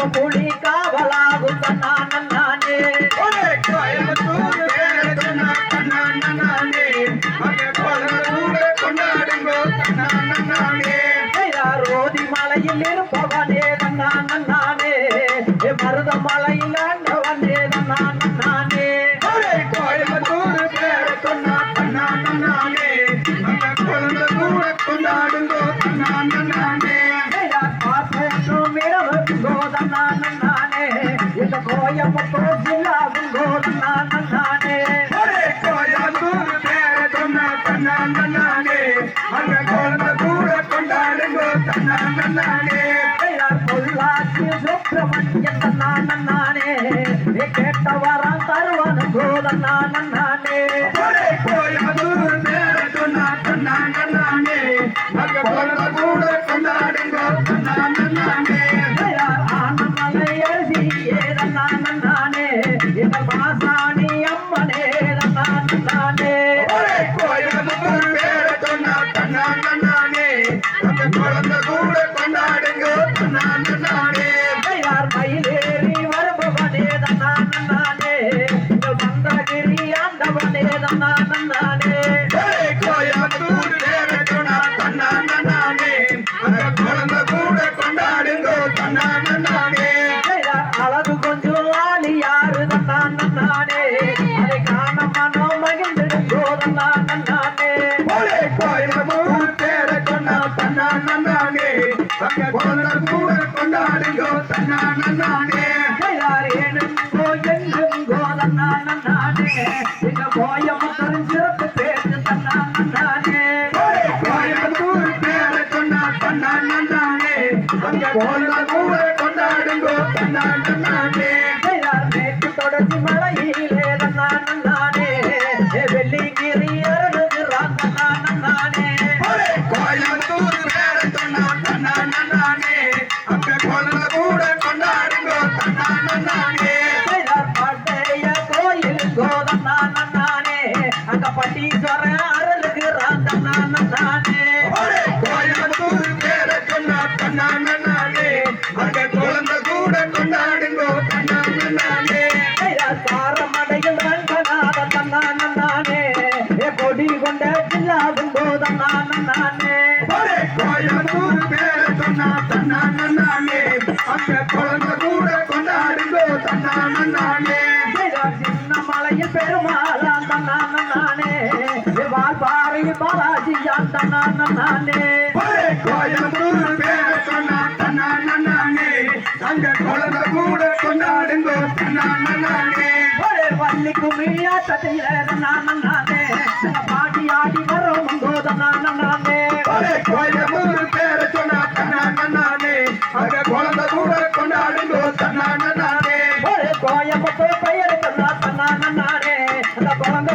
கருப்பு புலி காவலாகும் நானே. யார் ரோதி மலையில் இருப்பவனே நானே மருத இந்த கோயம்புத்தூர் ஜில்லாவும் கோதன்னான நானே யார் பொள்ளாச்சி சுப்பிரமணியன் தன்னான நானே கேட்ட வரம் தருவன் கோதன்னான நானே யார் யார் ஏனுங்கோ எங்குங்கோ தன்னான நானே இந்த கோயமுத்தரின் சிறப்பு பேச்சு தன்னான நானே யார் மேற்கு தொடர்ச்சி பாலாஜியான் தன்னான நானே ஒரே வள்ளி குமிழியா தட்டையில தன்னான நானே பாடி ஆடி வரோம் கோதன்னான நானே குழந்தை கூட கொண்டாடுங்கோ கோயம்புத்தூர் பெயர் தன்னா தன்னான நானே அந்த குழந்தை